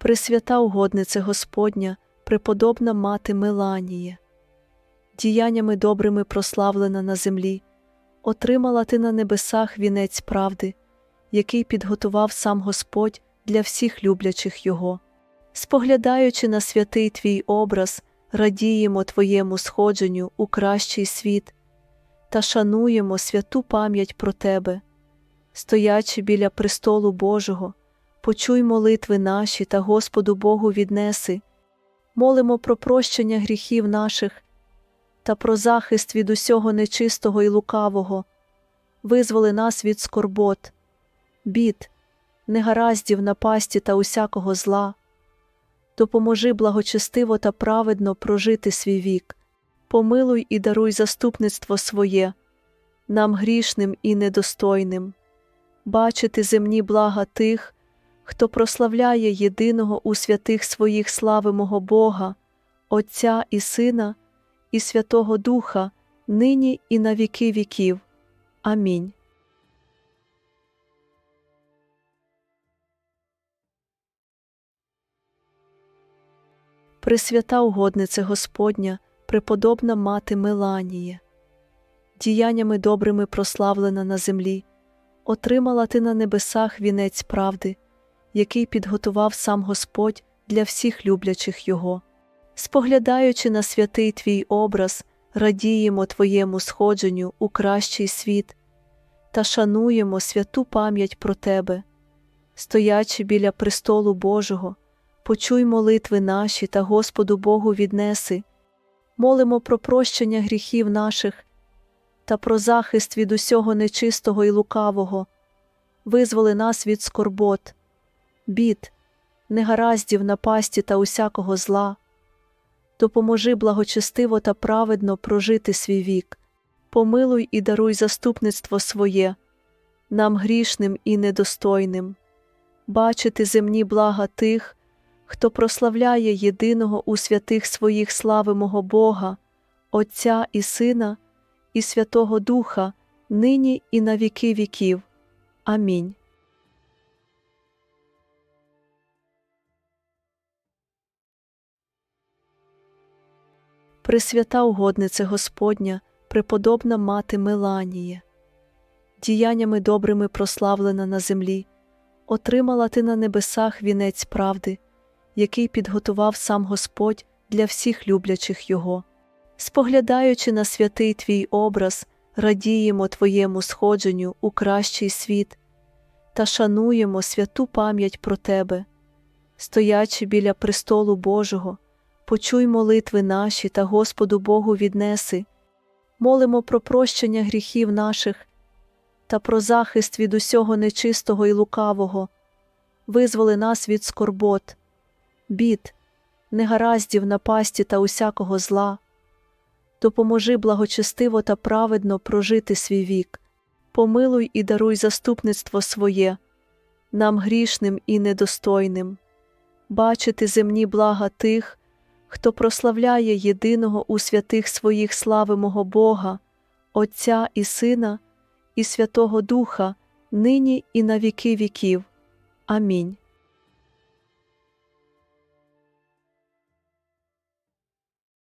Пресвята угоднице Господня, преподобна мати Меланія, діяннями добрими прославлена на землі, отримала ти на небесах вінець правди, який підготував сам Господь для всіх люблячих Його. Споглядаючи на святий Твій образ, радіємо Твоєму сходженню у кращий світ та шануємо святу пам'ять про Тебе. Стоячи біля престолу Божого, почуй молитви наші та Господу Богу віднеси, молимо про прощення гріхів наших та про захист від усього нечистого і лукавого, визволи нас від скорбот, бід, негараздів напасті та усякого зла, допоможи благочестиво та праведно прожити свій вік, помилуй і даруй заступництво своє, нам грішним і недостойним, бачити земні блага тих, хто прославляє єдиного у святих своїх славимого Бога, Отця і Сина, і Святого Духа, нині і на віки віків. Амінь. Пресвята угоднице Господня, преподобна мати Меланія, діяннями добрими прославлена на землі, отримала ти на небесах вінець правди, який підготував сам Господь для всіх люблячих Його. Споглядаючи на святий Твій образ, радіємо Твоєму сходженню у кращий світ та шануємо святу пам'ять про Тебе. Стоячи біля престолу Божого, почуй молитви наші та Господу Богу віднеси, молимо про прощення гріхів наших та про захист від усього нечистого і лукавого, визволи нас від скорбот, бід, негараздів напасті та усякого зла, допоможи благочестиво та праведно прожити свій вік, помилуй і даруй заступництво своє, нам грішним і недостойним, бачити земні блага тих, хто прославляє єдиного у святих своїх славимого Бога, Отця і Сина, і Святого Духа, нині і на віки віків. Амінь. Пресвята угоднице Господня, преподобна мати Меланія, діяннями добрими прославлена на землі, отримала ти на небесах вінець правди, який підготував сам Господь для всіх люблячих Його. Споглядаючи на святий Твій образ, радіємо Твоєму сходженню у кращий світ та шануємо святу пам'ять про Тебе. Стоячи біля престолу Божого, почуй молитви наші та Господу Богу віднеси, молимо про прощення гріхів наших та про захист від усього нечистого і лукавого, визволи нас від скорбот, бід, негараздів напасті та усякого зла, допоможи благочестиво та праведно прожити свій вік, помилуй і даруй заступництво своє, нам грішним і недостойним, бачити земні блага тих, хто прославляє єдиного у святих своїх славимого Бога, Отця і Сина, і Святого Духа, нині і на віки віків. Амінь.